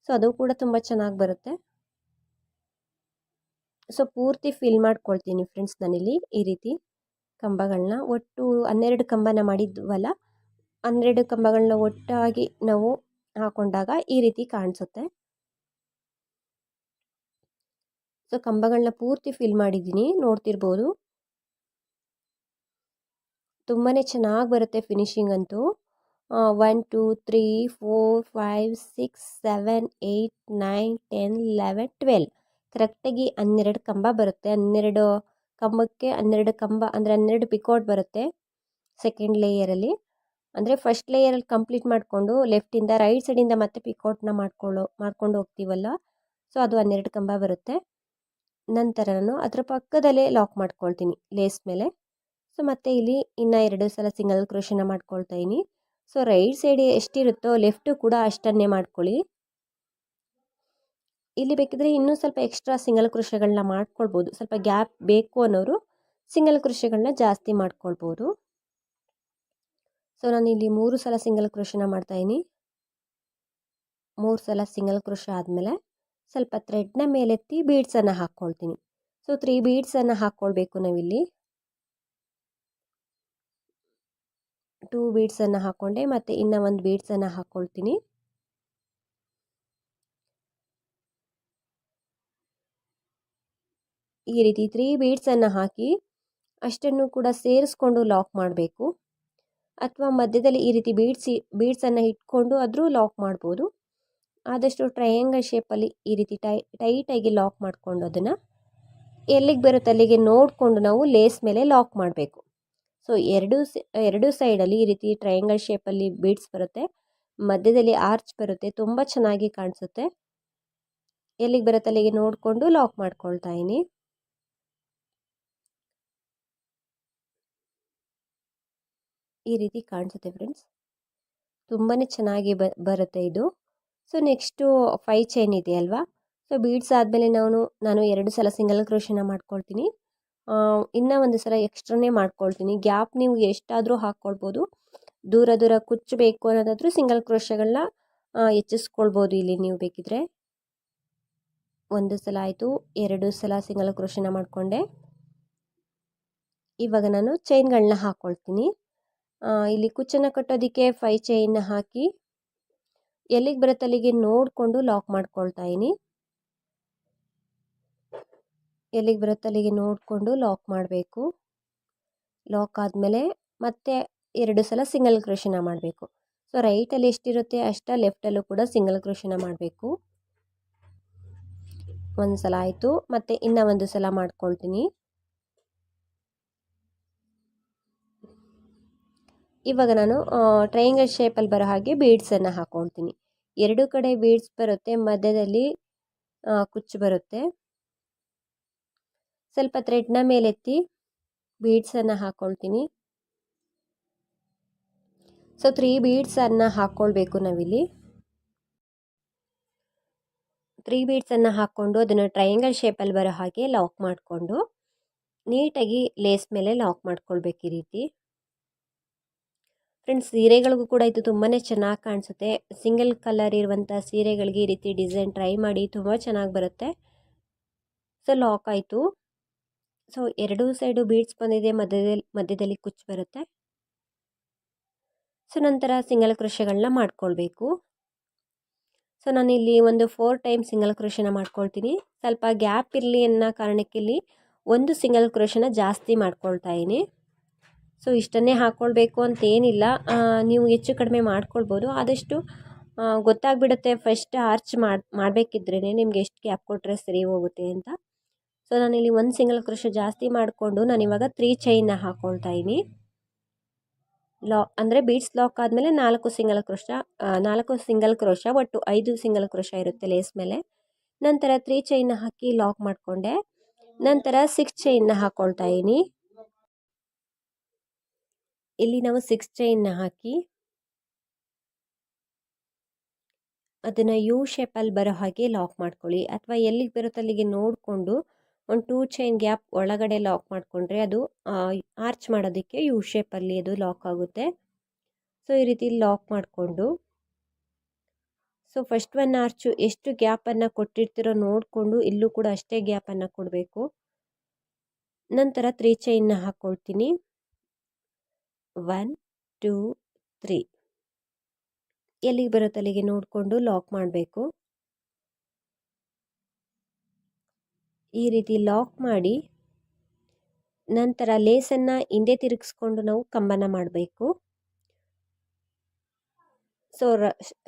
ಸೊ ಅದು ಕೂಡ ತುಂಬ ಚೆನ್ನಾಗಿ ಬರುತ್ತೆ. ಸೊ ಪೂರ್ತಿ ಫಿಲ್ ಮಾಡ್ಕೊಳ್ತೀನಿ ಫ್ರೆಂಡ್ಸ್ ನಾನಿಲ್ಲಿ ಈ ರೀತಿ ಕಂಬಗಳನ್ನ ಒಟ್ಟು ಹನ್ನೆರಡು ಕಂಬನ ಮಾಡಿದ್ವಲ್ಲ, ಹನ್ನೆರಡು ಕಂಬಗಳನ್ನ ಒಟ್ಟಾಗಿ ನಾವು ಹಾಕೊಂಡಾಗ ಈ ರೀತಿ ಕಾಣಿಸುತ್ತೆ. ಸೊ ಕಂಬಗಳನ್ನ ಪೂರ್ತಿ ಫಿಲ್ ಮಾಡಿದ್ದೀನಿ, ನೋಡ್ತಿರ್ಬೋದು. ತುಂಬಾ ಚೆನ್ನಾಗಿ ಬರುತ್ತೆ ಫಿನಿಶಿಂಗ್ ಅಂತೂ. One two three four five six seven eight nine ten eleven twelve ಕರೆಕ್ಟಾಗಿ ಹನ್ನೆರಡು ಕಂಬ ಬರುತ್ತೆ. ಹನ್ನೆರಡು ಕಂಬಕ್ಕೆ ಹನ್ನೆರಡು ಕಂಬ ಅಂದರೆ ಹನ್ನೆರಡು ಪಿಕೋಟ್ ಬರುತ್ತೆ ಸೆಕೆಂಡ್ ಲೇಯರಲ್ಲಿ ಅಂದರೆ ಫಸ್ಟ್ ಲೇಯರಲ್ಲಿ ಕಂಪ್ಲೀಟ್ ಮಾಡಿಕೊಂಡು ಲೆಫ್ಟಿಂದ ರೈಟ್ ಸೈಡಿಂದ ಮತ್ತೆ ಪಿಕೋಟ್ನ ಮಾಡ್ಕೊಳ್ಳೋ, ಮಾಡ್ಕೊಂಡು ಹೋಗ್ತೀವಲ್ಲ? ಸೊ ಅದು ಹನ್ನೆರಡು ಕಂಬ ಬರುತ್ತೆ. ನಂತರ ನಾನು ಅದರ ಪಕ್ಕದಲ್ಲೇ ಲಾಕ್ ಮಾಡ್ಕೊಳ್ತೀನಿ ಲೇಸ್ ಮೇಲೆ. ಸೊ, ಮತ್ತೆ ಇಲ್ಲಿ ಇನ್ನು ಎರಡು ಸಲ ಸಿಂಗಲ್ ಕ್ರೋಶನ ಮಾಡ್ಕೊಳ್ತಾ ಇದೀನಿ ಸೊ ರೈಟ್ ಸೈಡ್ ಎಷ್ಟಿರುತ್ತೋ ಲೆಫ್ಟು ಕೂಡ ಅಷ್ಟನ್ನೇ ಮಾಡ್ಕೊಳ್ಳಿ. ಇಲ್ಲಿ ಬೇಕಿದ್ರೆ ಇನ್ನೂ ಸ್ವಲ್ಪ ಎಕ್ಸ್ಟ್ರಾ ಸಿಂಗಲ್ ಕೃಷಿಗಳನ್ನ ಮಾಡ್ಕೊಳ್ಬೋದು. ಸ್ವಲ್ಪ ಗ್ಯಾಪ್ ಬೇಕು ಅನ್ನೋರು ಸಿಂಗಲ್ ಕೃಷಿಗಳನ್ನ ಜಾಸ್ತಿ ಮಾಡ್ಕೊಳ್ಬೋದು. ಸೊ, ನಾನು ಇಲ್ಲಿ ಮೂರು ಸಲ ಸಿಂಗಲ್ ಕ್ರೋಶನ ಮಾಡ್ತಾಯಿನಿ ಮೂರು ಸಲ ಸಿಂಗಲ್ ಕೃಷಿ ಆದಮೇಲೆ ಸ್ವಲ್ಪ ಥ್ರೆಡ್ನ ಮೇಲೆತ್ತಿ ಬೀಡ್ಸನ್ನು ಹಾಕ್ಕೊಳ್ತೀನಿ ಸೊ ತ್ರೀ ಬೀಡ್ಸನ್ನು ಹಾಕ್ಕೊಳ್ಬೇಕು ನಾವಿಲ್ಲಿ. ಟೂ ಬೀಡ್ಸನ್ನು ಹಾಕ್ಕೊಂಡೆ ಮತ್ತು ಇನ್ನು ಒಂದು ಬೀಡ್ಸನ್ನು ಹಾಕ್ಕೊಳ್ತೀನಿ ಈ ರೀತಿ ತ್ರೀ ಬೀಡ್ಸನ್ನು ಹಾಕಿ ಅಷ್ಟನ್ನು ಕೂಡ ಸೇರಿಸ್ಕೊಂಡು ಲಾಕ್ ಮಾಡಬೇಕು. ಅಥವಾ ಮಧ್ಯದಲ್ಲಿ ಈ ರೀತಿ ಬೀಡ್ಸಿ ಬೀಡ್ಸನ್ನು ಇಟ್ಕೊಂಡು ಆದರೂ ಲಾಕ್ ಮಾಡ್ಬೋದು. ಆದಷ್ಟು ಟ್ರಯಾಂಗಲ್ ಶೇಪಲ್ಲಿ ಈ ರೀತಿ ಟೈ ಟೈಟಾಗಿ ಲಾಕ್ ಮಾಡಿಕೊಂಡು ಅದನ್ನು ಎಲ್ಲಿಗೆ ಬರುತ್ತೆ ಅಲ್ಲಿಗೆ ನೋಡಿಕೊಂಡು ನಾವು ಲೇಸ್ ಮೇಲೆ ಲಾಕ್ ಮಾಡಬೇಕು. ಸೊ ಎರಡು ಎರಡು ಸೈಡಲ್ಲಿ ಈ ರೀತಿ ಟ್ರಯಾಂಗಲ್ ಶೇಪಲ್ಲಿ ಬೀಡ್ಸ್ ಬರುತ್ತೆ. ಮಧ್ಯದಲ್ಲಿ ಆರ್ಚ್ ಬರುತ್ತೆ. ತುಂಬ ಚೆನ್ನಾಗಿ ಕಾಣಿಸುತ್ತೆ. ಎಲ್ಲಿಗೆ ಬರುತ್ತೆ ಅಲ್ಲಿಗೆ ನೋಡಿಕೊಂಡು ಲಾಕ್ ಮಾಡ್ಕೊಳ್ತಾ ಇದ್ದೀನಿ ಈ ರೀತಿ ಕಾಣಿಸುತ್ತೆ ಫ್ರೆಂಡ್ಸ್. ತುಂಬಾ ಚೆನ್ನಾಗಿ ಬರುತ್ತೆ ಇದು. ಸೊ ನೆಕ್ಸ್ಟು ಫೈ ಚೈನ್ ಇದೆ ಅಲ್ವಾ ಸೊ ಬೀಡ್ಸ್ ಆದಮೇಲೆ ನಾನು ನಾನು ಎರಡು ಸಲ ಸಿಂಗಲ್ ಕ್ರೋಶನ ಮಾಡ್ಕೊಳ್ತೀನಿ. ಇನ್ನೂ ಒಂದು ಸಲ ಎಕ್ಸ್ಟ್ರಾನೇ ಮಾಡ್ಕೊಳ್ತೀನಿ. ಗ್ಯಾಪ್ ನೀವು ಎಷ್ಟಾದರೂ ಹಾಕ್ಕೊಳ್ಬೋದು ದೂರ ದೂರ ಕುಚ್ಚಬೇಕು ಅನ್ನೋದಾದರೂ ಸಿಂಗಲ್ ಕ್ರೋಶಗಳನ್ನ ಹೆಚ್ಚಿಸ್ಕೊಳ್ಬೋದು ಇಲ್ಲಿ ನೀವು ಬೇಕಿದ್ರೆ. ಒಂದು ಸಲ ಆಯಿತು, ಎರಡು ಸಲ ಸಿಂಗಲ್ ಕ್ರೋಶನ ಮಾಡಿಕೊಂಡೆ. ಇವಾಗ ನಾನು ಚೈನ್ಗಳನ್ನ ಹಾಕ್ಕೊಳ್ತೀನಿ ಇಲ್ಲಿ ಕುಚ್ಚನ್ನು ಕಟ್ಟೋದಕ್ಕೆ ಫೈ ಚೈನ್ನ ಹಾಕಿ, ಎಲ್ಲಿಗೆ ಬರುತ್ತೆ ಅಲ್ಲಿಗೆ ನೋಡಿಕೊಂಡು ಲಾಕ್ ಮಾಡ್ಕೊಳ್ತಾ ಇದ್ದೀನಿ. ಎಲ್ಲಿಗೆ ಬರುತ್ತೆ ಅಲ್ಲಿಗೆ ನೋಡಿಕೊಂಡು ಲಾಕ್ ಮಾಡಬೇಕು. ಲಾಕ್ ಆದಮೇಲೆ ಮತ್ತೆ ಎರಡು ಸಲ ಸಿಂಗಲ್ ಕ್ರೋಶನ ಮಾಡಬೇಕು. ಸೊ ರೈಟಲ್ಲಿ ಎಷ್ಟಿರುತ್ತೆ ಅಷ್ಟ ಲೆಫ್ಟಲ್ಲೂ ಕೂಡ ಸಿಂಗಲ್ ಕ್ರೋಶನ ಮಾಡಬೇಕು. ಒಂದು ಸಲ ಆಯಿತು, ಮತ್ತು ಇನ್ನೂ ಒಂದು ಸಲ ಮಾಡ್ಕೊಳ್ತೀನಿ. ಇವಾಗ ನಾನು ಟ್ರಯಾಂಗಲ್ ಶೇಪಲ್ಲಿ ಬರೋ ಹಾಗೆ ಬೀಡ್ಸನ್ನು ಹಾಕ್ಕೊಳ್ತೀನಿ ಎರಡು ಕಡೆ ಬೀಡ್ಸ್ ಬರುತ್ತೆ, ಮಧ್ಯದಲ್ಲಿ ಕುಚ್ಚು ಬರುತ್ತೆ. ಸ್ವಲ್ಪ ಥ್ರೆಡ್ನ ಮೇಲೆತ್ತಿ ಬೀಡ್ಸನ್ನು ಹಾಕ್ಕೊಳ್ತೀನಿ ಸೊ ತ್ರೀ ಬೀಡ್ಸನ್ನು ಹಾಕ್ಕೊಳ್ಬೇಕು ನಾವಿಲ್ಲಿ. ತ್ರೀ ಬೀಡ್ಸನ್ನು ಹಾಕ್ಕೊಂಡು ಅದನ್ನು ಟ್ರಯಾಂಗಲ್ ಶೇಪಲ್ಲಿ ಬರೋ ಹಾಗೆ ಲಾಕ್ ಮಾಡಿಕೊಂಡು, ನೀಟಾಗಿ ಲೇಸ್ ಮೇಲೆ ಲಾಕ್ ಮಾಡ್ಕೊಳ್ಬೇಕು ಈ ರೀತಿ. ಫ್ರೆಂಡ್ಸ್ ಸೀರೆಗಳಿಗೂ ಕೂಡ ಇದು ತುಂಬಾ ಚೆನ್ನಾಗಿ ಕಾಣಿಸುತ್ತೆ. ಸಿಂಗಲ್ ಕಲರ್ ಇರುವಂಥ ಸೀರೆಗಳಿಗೆ ಈ ರೀತಿ ಡಿಸೈನ್ ಟ್ರೈ ಮಾಡಿ ತುಂಬ ಚೆನ್ನಾಗಿ ಬರುತ್ತೆ. ಸೊ ಲಾಕ್ ಆಯಿತು. ಸೊ, ಎರಡೂ ಸೈಡು ಬೀಡ್ಸ್ ಬಂದಿದೆ ಮಧ್ಯದಲ್ಲಿ ಮಧ್ಯದಲ್ಲಿ ಕುಚ್ಚು ಬರುತ್ತೆ. ಸೊ, ನಂತರ ಸಿಂಗಲ್ ಕೃಷಿಗಳನ್ನ ಮಾಡ್ಕೊಳ್ಬೇಕು. ಸೊ ಇಲ್ಲಿ ಒಂದು ಫೋರ್ ಟೈಮ್ ಸಿಂಗಲ್ ಕೃಷಿನ ಮಾಡ್ಕೊಳ್ತೀನಿ. ಸ್ವಲ್ಪ ಗ್ಯಾಪ್ ಇರಲಿ ಅನ್ನೋ ಕಾರಣಕ್ಕೆ ಇಲ್ಲಿ ಒಂದು ಸಿಂಗಲ್ ಕ್ರೋಶನ ಜಾಸ್ತಿ ಮಾಡ್ಕೊಳ್ತಾ ಇದ್ದೀನಿ. ಸೊ, ಇಷ್ಟನ್ನೇ ಹಾಕ್ಕೊಳ್ಬೇಕು ಅಂತೇನಿಲ್ಲ ನೀವು ಹೆಚ್ಚು ಕಡಿಮೆ ಮಾಡ್ಕೊಳ್ಬೋದು. ಆದಷ್ಟು ಗೊತ್ತಾಗ್ಬಿಡುತ್ತೆ, ಫಸ್ಟ್ ಆರ್ಚ್ ಮಾಡಿ ಮಾಡಬೇಕಿದ್ರೇ ನಿಮ್ಗೆ ಎಷ್ಟು ಗ್ಯಾಪ್ ಕೊಟ್ಟರೆ ಸರಿ ಹೋಗುತ್ತೆ ಅಂತ. ಸೊ ನಾನಿಲ್ಲಿ ಒಂದು ಸಿಂಗಲ್ ಕ್ರೋಶ ಜಾಸ್ತಿ ಮಾಡಿಕೊಂಡು ನಾನಿವಾಗ ತ್ರೀ ಚೈನ್ನ ಹಾಕ್ಕೊಳ್ತಾ ಇದ್ದೀನಿ. ಲಾ, ಅಂದರೆ ಬೀಡ್ಸ್ ಲಾಕ್ ಆದಮೇಲೆ ನಾಲ್ಕು ಸಿಂಗಲ್ ಕ್ರೋಶ ನಾಲ್ಕು ಸಿಂಗಲ್ ಕ್ರೋಶ ಒಟ್ಟು ಐದು ಸಿಂಗಲ್ ಕ್ರೋಶ ಇರುತ್ತೆ ಲೇಸ್ ಮೇಲೆ. ನಂತರ ತ್ರೀ ಚೈನ್ನ ಹಾಕಿ ಲಾಕ್ ಮಾಡಿಕೊಂಡೆ. ನಂತರ ಸಿಕ್ಸ್ ಚೈನ್ನ ಹಾಕ್ಕೊಳ್ತಾ ಇದ್ದೀನಿ. ಇಲ್ಲಿ ನಾವು ಸಿಕ್ಸ್ ಚೈನ್ನ ಹಾಕಿ ಅದನ್ನು ಯು ಶೇಪಲ್ಲಿ ಬರೋ ಹಾಗೆ ಲಾಕ್ ಮಾಡ್ಕೊಳ್ಳಿ. ಅಥವಾ ಎಲ್ಲಿಗೆ ಬರುತ್ತೆ ಅಲ್ಲಿಗೆ ನೋಡಿಕೊಂಡು ಒಂದು ಟೂ ಚೈನ್ ಗ್ಯಾಪ್ ಒಳಗಡೆ ಲಾಕ್ ಮಾಡಿಕೊಂಡ್ರೆ ಅದು ಆರ್ಚ್ ಮಾಡೋದಕ್ಕೆ ಯು ಶೇಪಲ್ಲಿ ಅದು ಲಾಕ್ ಆಗುತ್ತೆ. ಸೊ, ಈ ರೀತಿ ಲಾಕ್ ಮಾಡಿಕೊಂಡು, ಸೊ, ಫಸ್ಟ್ ಒನ್ ಆರ್ಚು ಎಷ್ಟು ಗ್ಯಾಪನ್ನು ಕೊಟ್ಟಿರ್ತೀರೋ ನೋಡಿಕೊಂಡು ಇಲ್ಲೂ ಕೂಡ ಅಷ್ಟೇ ಗ್ಯಾಪನ್ನು ಕೊಡಬೇಕು. ನಂತರ ತ್ರೀ ಚೈನ್ನ ಹಾಕ್ಕೊಳ್ತೀನಿ ಒನ್, ಟೂ, ತ್ರೀ. ಎಲ್ಲಿಗೆ ಬರುತ್ತೆ ಅಲ್ಲಿಗೆ ನೋಡಿಕೊಂಡು ಲಾಕ್ ಮಾಡಬೇಕು. ಈ ರೀತಿ ಲಾಕ್ ಮಾಡಿ ನಂತರ ಲೇಸನ್ನು ಹಿಂದೆ ತಿರುಗಿಸ್ಕೊಂಡು ನಾವು ಕಂಬನ ಮಾಡಬೇಕು. ಸೊ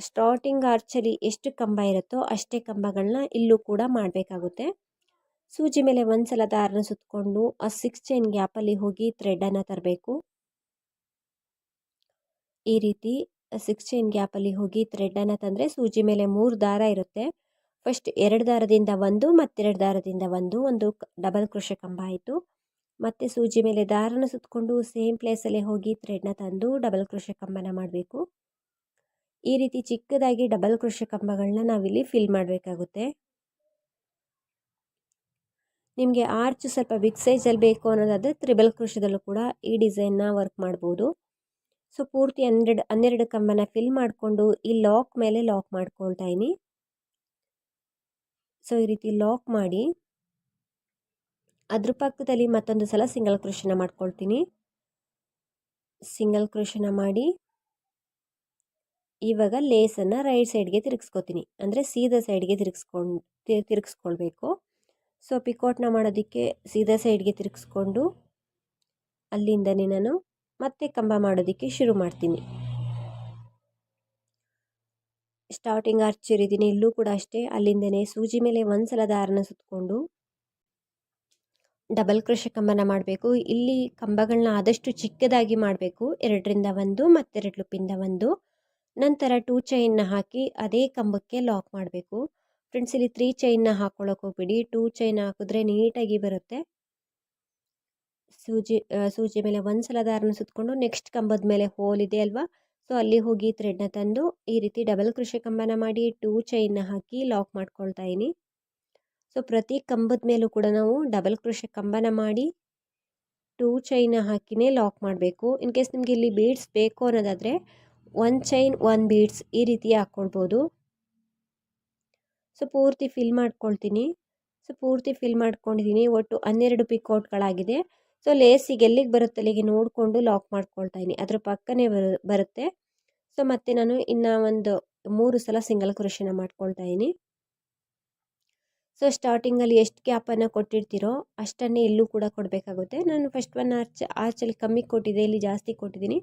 ಸ್ಟಾರ್ಟಿಂಗ್ ಆರ್ಚಲ್ಲಿ ಎಷ್ಟು ಕಂಬ ಇರುತ್ತೋ ಅಷ್ಟೇ ಕಂಬಗಳನ್ನ ಇಲ್ಲೂ ಕೂಡ ಮಾಡಬೇಕಾಗುತ್ತೆ. ಸೂಜಿ ಮೇಲೆ ಒಂದು ಸಲ ದಾರನ ಸುತ್ತಕೊಂಡು ಆ ಸಿಕ್ಸ್ ಚೈನ್ ಗ್ಯಾಪಲ್ಲಿ ಹೋಗಿ ಥ್ರೆಡನ್ನು ತರಬೇಕು. ಈ ರೀತಿ ಸಿಕ್ಸ್ ಚೈನ್ ಗ್ಯಾಪಲ್ಲಿ ಹೋಗಿ ಥ್ರೆಡನ್ನು ತಂದರೆ ಸೂಜಿ ಮೇಲೆ ಮೂರು ದಾರ ಇರುತ್ತೆ. ಫಸ್ಟ್ ಎರಡು ದಾರದಿಂದ ಒಂದು, ಮತ್ತೆರಡು ದಾರದಿಂದ ಒಂದು ಒಂದು ಡಬಲ್ ಕೃಷಿ ಕಂಬ ಆಯಿತು. ಮತ್ತು ಸೂಜಿ ಮೇಲೆ ದಾರನ ಸುತ್ತಕೊಂಡು ಸೇಮ್ ಪ್ಲೇಸಲ್ಲೇ ಹೋಗಿ ಥ್ರೆಡ್ನ ತಂದು ಡಬಲ್ ಕೃಷಿ ಕಂಬನ ಮಾಡಬೇಕು. ಈ ರೀತಿ ಚಿಕ್ಕದಾಗಿ ಡಬಲ್ ಕೃಷಿ ಕಂಬಗಳನ್ನ ನಾವಿಲ್ಲಿ ಫಿಲ್ ಮಾಡಬೇಕಾಗುತ್ತೆ. ನಿಮಗೆ ಆರ್ಚ್ ಸ್ವಲ್ಪ ಬಿಗ್ ಸೈಜಲ್ಲಿ ಬೇಕು ಅನ್ನೋದಾದರೆ ತ್ರಿಬಲ್ ಕೃಷಿದಲ್ಲೂ ಕೂಡ ಈ ಡಿಸೈನ್ನ ವರ್ಕ್ ಮಾಡ್ಬೋದು. ಸೊ ಪೂರ್ತಿ ಹನ್ನೆರಡು ಹನ್ನೆರಡು ಕಂಬನ ಫಿಲ್ ಮಾಡಿಕೊಂಡು ಈ ಲಾಕ್ ಮೇಲೆ ಲಾಕ್ ಮಾಡ್ಕೊಳ್ತಾ ಇದ್ದೀನಿ ಸೊ, ಈ ರೀತಿ ಲಾಕ್ ಮಾಡಿ ಅದ್ರ ಪಕ್ಕದಲ್ಲಿ ಮತ್ತೊಂದು ಸಲ ಸಿಂಗಲ್ ಕ್ರೋಶನ ಮಾಡ್ಕೊಳ್ತೀನಿ. ಸಿಂಗಲ್ ಕ್ರೋಶನ ಮಾಡಿ ಇವಾಗ ಲೇಸನ್ನು ರೈಟ್ ಸೈಡ್ಗೆ ತಿರುಗಿಸ್ಕೊತೀನಿ. ಅಂದರೆ ಸೀದಾ ಸೈಡ್ಗೆ ತಿರುಗಿಸ್ಕೊಂಡು ತಿರುಗಿಸ್ಕೊಳ್ಬೇಕು. ಸೊ ಪಿಕೋಟ್ನ ಮಾಡೋದಕ್ಕೆ ಸೀದಾ ಸೈಡ್ಗೆ ತಿರುಗಿಸ್ಕೊಂಡು ಅಲ್ಲಿಂದನೇ ನಾನು ಮತ್ತೆ ಕಂಬ ಮಾಡೋದಕ್ಕೆ ಶುರು ಮಾಡ್ತೀನಿ. ಸ್ಟಾರ್ಟಿಂಗ್ ಆರ್ಚ್ ಇರಿದ್ದೀನಿ ಇಲ್ಲೂ ಕೂಡ ಅಷ್ಟೇ. ಅಲ್ಲಿಂದನೇ ಸೂಜಿ ಮೇಲೆ ಒಂದು ಸಲ ದಾರನ ಸುತ್ತಕೊಂಡು ಡಬಲ್ ಕ್ರೋಶ ಕಂಬನ ಮಾಡಬೇಕು. ಇಲ್ಲಿ ಕಂಬಗಳನ್ನ ಆದಷ್ಟು ಚಿಕ್ಕದಾಗಿ ಮಾಡಬೇಕು. ಎರಡರಿಂದ ಒಂದು, ಮತ್ತೆರಡು ಲುಪ್ಪಿಂದ ಒಂದು. ನಂತರ ಟೂ ಚೈನ್ನ ಹಾಕಿ ಅದೇ ಕಂಬಕ್ಕೆ ಲಾಕ್ ಮಾಡಬೇಕು. ಫ್ರೆಂಡ್ಸ್ ಇಲ್ಲಿ ತ್ರೀ ಚೈನ್ನ ಹಾಕೊಳ್ಳೋಕೆ ಹೋಗ್ಬಿಡಿ. ಟೂ ಚೈನ್ ಹಾಕಿದ್ರೆ ನೀಟಾಗಿ ಬರುತ್ತೆ. ಸೂಜಿ ಸೂಜಿ ಮೇಲೆ ಒಂದು ಸಲ ದಾರನ ಸುತ್ತಕೊಂಡು ನೆಕ್ಸ್ಟ್ ಕಂಬದ ಮೇಲೆ ಹೋಲ್ ಇದೆ ಅಲ್ವಾ? ಸೊ, ಅಲ್ಲಿ ಹೋಗಿ ಥ್ರೆಡ್ನ ತಂದು ಈ ರೀತಿ ಡಬಲ್ ಕೃಷಿ ಕಂಬನ ಮಾಡಿ ಟೂ ಚೈನ್ನ ಹಾಕಿ ಲಾಕ್ ಮಾಡ್ಕೊಳ್ತಾ ಇದ್ದೀನಿ ಸೊ ಪ್ರತಿ ಕಂಬದ ಮೇಲೂ ಕೂಡ ನಾವು ಡಬಲ್ ಕೃಷಿ ಕಂಬನ ಮಾಡಿ ಟೂ ಚೈನ್ನ ಹಾಕಿನೇ ಲಾಕ್ ಮಾಡಬೇಕು. ಇನ್ ಕೇಸ್ ನಿಮಗೆ ಇಲ್ಲಿ ಬೀಡ್ಸ್ ಬೇಕು ಅನ್ನೋದಾದರೆ ಒನ್ ಚೈನ್ ಒನ್ ಬೀಡ್ಸ್ ಈ ರೀತಿ ಹಾಕ್ಕೊಳ್ಬೋದು ಸೊ ಪೂರ್ತಿ ಫಿಲ್ ಮಾಡ್ಕೊಳ್ತೀನಿ. ಸೊ ಪೂರ್ತಿ ಫಿಲ್ ಮಾಡ್ಕೊಂಡಿದ್ದೀನಿ ಒಟ್ಟು ಹನ್ನೆರಡು ಪಿಕೌಟ್ಗಳಾಗಿದೆ ಸೊ ಲೇಸಿಗೆ ಎಲ್ಲಿಗೆ ಬರುತ್ತೆ? ಅಲ್ಲಿಗೆ ನೋಡಿಕೊಂಡು ಲಾಕ್ ಮಾಡ್ಕೊಳ್ತಾ ಇದ್ದೀನಿ. ಅದ್ರ ಪಕ್ಕನೇ ಬರು, ಬರುತ್ತೆ. ಸೊ ಮತ್ತೆ ನಾನು ಇನ್ನು ಒಂದು ಮೂರು ಸಲ ಸಿಂಗಲ್ ಕ್ರೋಶನ ಮಾಡ್ಕೊಳ್ತಾ ಇದ್ದೀನಿ. ಸೊ ಸ್ಟಾರ್ಟಿಂಗಲ್ಲಿ ಎಷ್ಟು ಗ್ಯಾಪನ್ನು ಕೊಟ್ಟಿರ್ತೀರೋ ಅಷ್ಟನ್ನೇ ಇಲ್ಲೂ ಕೂಡ ಕೊಡಬೇಕಾಗುತ್ತೆ. ನಾನು ಫಸ್ಟ್ ಒನ್ ಆರ್ಚ್ ಆರ್ಚಲ್ಲಿ ಕಮ್ಮಿ ಕೊಟ್ಟಿದ್ದೆ, ಇಲ್ಲಿ ಜಾಸ್ತಿ ಕೊಟ್ಟಿದ್ದೀನಿ.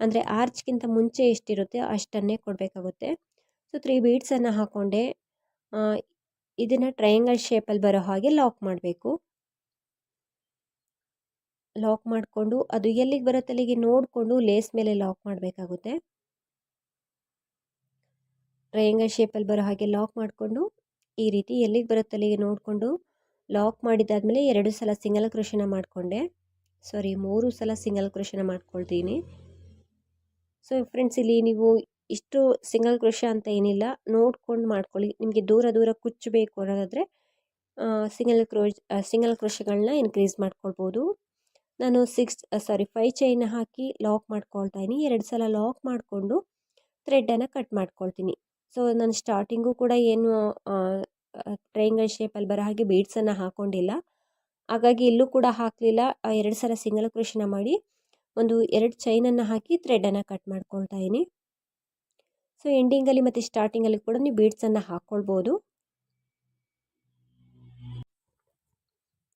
ಅಂದರೆ ಆರ್ಚ್ಗಿಂತ ಮುಂಚೆ ಎಷ್ಟಿರುತ್ತೆ ಅಷ್ಟನ್ನೇ ಕೊಡಬೇಕಾಗುತ್ತೆ. ಸೊ ತ್ರೀ ಬೀಡ್ಸನ್ನು ಹಾಕ್ಕೊಂಡೆ ಇದನ್ನು ಟ್ರಯಾಂಗಲ್ ಶೇಪಲ್ಲಿ ಬರೋ ಹಾಗೆ ಲಾಕ್ ಮಾಡಬೇಕು. ಲಾಕ್ ಮಾಡಿಕೊಂಡು ಅದು ಎಲ್ಲಿಗೆ ಬರುತ್ತೆ ಅಲ್ಲಿಗೆ ನೋಡಿಕೊಂಡು ಲೇಸ್ ಮೇಲೆ ಲಾಕ್ ಮಾಡಬೇಕಾಗುತ್ತೆ. ಟ್ರಯಾಂಗಲ್ ಶೇಪಲ್ಲಿ ಬರೋ ಹಾಗೆ ಲಾಕ್ ಮಾಡಿಕೊಂಡು ಈ ರೀತಿ ಎಲ್ಲಿಗೆ ಬರುತ್ತೆ ಅಲ್ಲಿಗೆ ನೋಡಿಕೊಂಡು ಲಾಕ್ ಮಾಡಿದಾದಮೇಲೆ ಎರಡು ಸಲ ಸಿಂಗಲ್ ಕ್ರೋಶನ ಮಾಡಿಕೊಂಡೆ. ಸಾರಿ ಮೂರು ಸಲ ಸಿಂಗಲ್ ಕ್ರೋಶನ ಮಾಡ್ಕೊಳ್ತೀನಿ. ಸೊ ಫ್ರೆಂಡ್ಸ್ ಇಲ್ಲಿ ನೀವು ಇಷ್ಟು ಸಿಂಗಲ್ ಕ್ರೋಶ ಅಂತ ಏನಿಲ್ಲ, ನೋಡ್ಕೊಂಡು ಮಾಡ್ಕೊಳ್ಳಿ. ನಿಮಗೆ ದೂರ ದೂರ ಕುಚ್ಚಬೇಕು ಅನ್ನೋದಾದರೆ ಸಿಂಗಲ್ ಕ್ರೋ ಸಿಂಗಲ್ ಕ್ರೋಶಗಳನ್ನ ಇನ್ಕ್ರೀಸ್ ಮಾಡ್ಕೊಳ್ಬೋದು. ನಾನು ಸಿಕ್ಸ್ ಸಾರಿ ಫೈ ಚೈನ್ ಹಾಕಿ ಲಾಕ್ ಮಾಡ್ಕೊಳ್ತಾ ಇದ್ದೀನಿ. ಎರಡು ಸಲ ಲಾಕ್ ಮಾಡಿಕೊಂಡು ಥ್ರೆಡ್ಡನ್ನು ಕಟ್ ಮಾಡ್ಕೊಳ್ತೀನಿ. ಸೊ ನಾನು ಸ್ಟಾರ್ಟಿಂಗು ಕೂಡ ಏನು ಟ್ರೈಂಗಲ್ ಶೇಪಲ್ಲಿ ಬರೋ ಹಾಗೆ ಬೀಡ್ಸನ್ನು ಹಾಕ್ಕೊಂಡಿಲ್ಲ ಹಾಗಾಗಿ ಇಲ್ಲೂ ಕೂಡ ಹಾಕಲಿಲ್ಲ. ಎರಡು ಸಲ ಸಿಂಗಲ್ ಕ್ರೋಶನ ಮಾಡಿ ಒಂದು ಎರಡು ಚೈನನ್ನು ಹಾಕಿ ಥ್ರೆಡ್ಡನ್ನು ಕಟ್ ಮಾಡ್ಕೊಳ್ತಾ ಇದ್ದೀನಿ. ಸೊ ಎಂಡಿಂಗಲ್ಲಿ ಮತ್ತು ಸ್ಟಾರ್ಟಿಂಗಲ್ಲಿ ಕೂಡ ನೀವು ಬೀಡ್ಸನ್ನು ಹಾಕ್ಕೊಳ್ಬೋದು.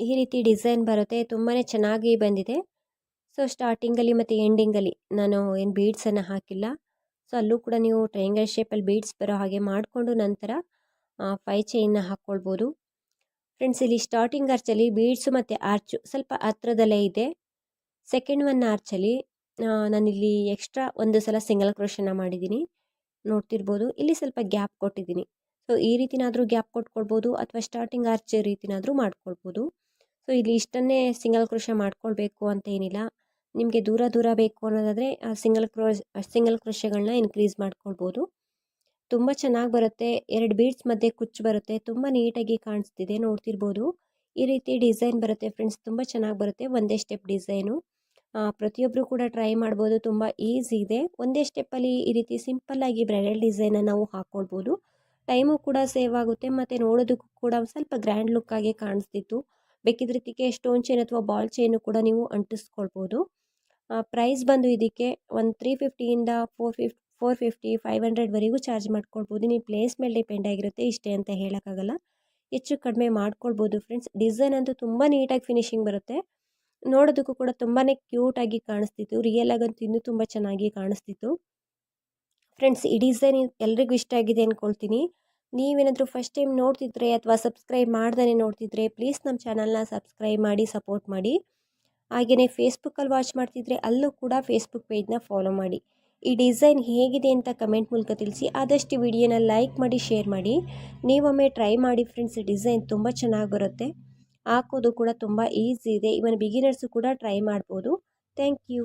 ಈ ರೀತಿ ಡಿಸೈನ್ ಬರುತ್ತೆ ತುಂಬಾ ಚೆನ್ನಾಗಿ ಬಂದಿದೆ. ಸೊ, ಸ್ಟಾರ್ಟಿಂಗಲ್ಲಿ ಮತ್ತು ಎಂಡಿಂಗಲ್ಲಿ ನಾನು ಏನು ಬೀಡ್ಸನ್ನು ಹಾಕಿಲ್ಲ. ಸೊ, ಅಲ್ಲೂ ಕೂಡ ನೀವು ಟ್ರಯಾಂಗಲ್ ಶೇಪಲ್ಲಿ ಬೀಡ್ಸ್ ಬರೋ ಹಾಗೆ ಮಾಡಿಕೊಂಡು ನಂತರ ಫೈ ಚೈನ್ನ ಹಾಕ್ಕೊಳ್ಬೋದು ಫ್ರೆಂಡ್ಸ್, ಇಲ್ಲಿ ಸ್ಟಾರ್ಟಿಂಗ್ ಆರ್ಚಲ್ಲಿ ಬೀಡ್ಸು ಮತ್ತು ಆರ್ಚು ಸ್ವಲ್ಪ ಹತ್ರದಲ್ಲೇ ಇದೆ. ಸೆಕೆಂಡ್ ಒನ್ ಆರ್ಚಲ್ಲಿ ನಾನಿಲ್ಲಿ ಎಕ್ಸ್ಟ್ರಾ ಒಂದು ಸಲ ಸಿಂಗಲ್ ಕ್ರೋಷನ್ನ ಮಾಡಿದ್ದೀನಿ. ನೋಡ್ತಿರ್ಬೋದು, ಇಲ್ಲಿ ಸ್ವಲ್ಪ ಗ್ಯಾಪ್ ಕೊಟ್ಟಿದ್ದೀನಿ. ಸೊ, ಈ ರೀತಿನಾದರೂ ಗ್ಯಾಪ್ ಕೊಟ್ಕೊಳ್ಬೋದು ಅಥವಾ ಸ್ಟಾರ್ಟಿಂಗ್ ಆರ್ಚ್ ರೀತಿನಾದರೂ ಮಾಡ್ಕೊಳ್ಬೋದು. ಸೊ, ಇಲ್ಲಿ ಇಷ್ಟನ್ನೇ ಸಿಂಗಲ್ ಕ್ರೋಶ ಮಾಡ್ಕೊಳ್ಬೇಕು ಅಂತ ಏನಿಲ್ಲ. ನಿಮಗೆ ದೂರ ದೂರ ಬೇಕು ಅನ್ನೋದಾದರೆ ಸಿಂಗಲ್ ಕ್ರೋಶ್ ಸಿಂಗಲ್ ಕ್ರೋಶಗಳನ್ನ ಇನ್ಕ್ರೀಸ್ ಮಾಡ್ಕೊಳ್ಬೋದು. ತುಂಬ ಚೆನ್ನಾಗಿ ಬರುತ್ತೆ. ಎರಡು ಬೀಡ್ಸ್ ಮಧ್ಯೆ ಕುಚ್ಚು ಬರುತ್ತೆ. ತುಂಬ ನೀಟಾಗಿ ಕಾಣಿಸ್ತಿದೆ. ನೋಡ್ತಿರ್ಬೋದು. ಈ ರೀತಿ ಡಿಸೈನ್ ಬರುತ್ತೆ ಫ್ರೆಂಡ್ಸ್. ತುಂಬ ಚೆನ್ನಾಗಿ ಬರುತ್ತೆ. ಒಂದೇ ಸ್ಟೆಪ್ ಡಿಸೈನು. ಪ್ರತಿಯೊಬ್ಬರು ಕೂಡ ಟ್ರೈ ಮಾಡ್ಬೋದು. ತುಂಬ ಈಸಿ ಇದೆ. ಒಂದೇ ಸ್ಟೆಪ್ಪಲ್ಲಿ ಈ ರೀತಿ ಸಿಂಪಲ್ಲಾಗಿ ಬ್ರೈಡಲ್ ಡಿಸೈನನ್ನು ನಾವು ಹಾಕ್ಕೊಳ್ಬೋದು ಟೈಮು ಕೂಡ ಸೇವ್ ಆಗುತ್ತೆ. ಮತ್ತು ನೋಡೋದಕ್ಕೂ ಕೂಡ ಸ್ವಲ್ಪ ಗ್ರ್ಯಾಂಡ್ ಲುಕ್ಕಾಗೆ ಕಾಣಿಸ್ತಿತ್ತು. ಬೇಕಿದ್ರೆ ಇದಕ್ಕೆ ಸ್ಟೋನ್ ಚೈನ್ ಅಥವಾ ಬಾಲ್ ಚೈನು ಕೂಡ ನೀವು ಅಂಟಿಸ್ಕೊಳ್ಬೋದು. ಪ್ರೈಸ್ ಬಂದು ಇದಕ್ಕೆ ಒಂದು three ಫಿಫ್ಟಿಯಿಂದ four fifty four fifty five ಹಂಡ್ರೆಡ್ವರೆಗೂ charge ಮಾಡ್ಕೊಳ್ಬೋದು. ನೀವು ಪ್ಲೇಸ್ ಮೇಲೆ ಡಿಪೆಂಡ್ ಆಗಿರುತ್ತೆ, ಇಷ್ಟೇ ಅಂತ ಹೇಳೋಕ್ಕಾಗಲ್ಲ. ಹೆಚ್ಚು ಕಡಿಮೆ ಮಾಡ್ಕೊಳ್ಬೋದು ಫ್ರೆಂಡ್ಸ್ ಡಿಸೈನ್ ಅಂತೂ ತುಂಬ ನೀಟಾಗಿ ಫಿನಿಶಿಂಗ್ ಬರುತ್ತೆ. ನೋಡೋದಕ್ಕೂ ಕೂಡ ತುಂಬಾ ಕ್ಯೂಟಾಗಿ ಕಾಣಿಸ್ತಿತ್ತು. ರಿಯಲ್ ಆಗಂತೂ ಇನ್ನೂ ತುಂಬ ಚೆನ್ನಾಗಿ ಕಾಣಿಸ್ತಿತ್ತು. ಫ್ರೆಂಡ್ಸ್ ಈ ಡಿಸೈನ್ ಎಲ್ರಿಗೂ ಇಷ್ಟ ಆಗಿದೆ ಅಂದ್ಕೊಳ್ತೀನಿ ನೀವೇನಾದರೂ ಫಸ್ಟ್ ಟೈಮ್ ನೋಡ್ತಿದ್ರೆ ಅಥವಾ ಸಬ್ಸ್ಕ್ರೈಬ್ ಮಾಡ್ದೇ ನೋಡ್ತಿದ್ರೆ ಪ್ಲೀಸ್ ನಮ್ಮ ಚಾನಲ್ನ ಸಬ್ಸ್ಕ್ರೈಬ್ ಮಾಡಿ ಸಪೋರ್ಟ್ ಮಾಡಿ. ಹಾಗೆಯೇ ಫೇಸ್ಬುಕ್ಕಲ್ಲಿ ವಾಚ್ ಮಾಡ್ತಿದ್ರೆ ಅಲ್ಲೂ ಕೂಡ ಫೇಸ್ಬುಕ್ ಪೇಜ್ನ ಫಾಲೋ ಮಾಡಿ. ಈ ಡಿಸೈನ್ ಹೇಗಿದೆ ಅಂತ ಕಮೆಂಟ್ ಮೂಲಕ ತಿಳಿಸಿ. ಆದಷ್ಟು ವಿಡಿಯೋನ ಲೈಕ್ ಮಾಡಿ ಶೇರ್ ಮಾಡಿ. ನೀವೊಮ್ಮೆ ಟ್ರೈ ಮಾಡಿ ಫ್ರೆಂಡ್ಸ್ ಡಿಸೈನ್ ತುಂಬ ಚೆನ್ನಾಗಿ ಬರುತ್ತೆ. ಹಾಕೋದು ಕೂಡ ತುಂಬ ಈಸಿ ಇದೆ. ಇವನ್ ಬಿಗಿನರ್ಸು ಕೂಡ ಟ್ರೈ ಮಾಡ್ಬೋದು. Thank you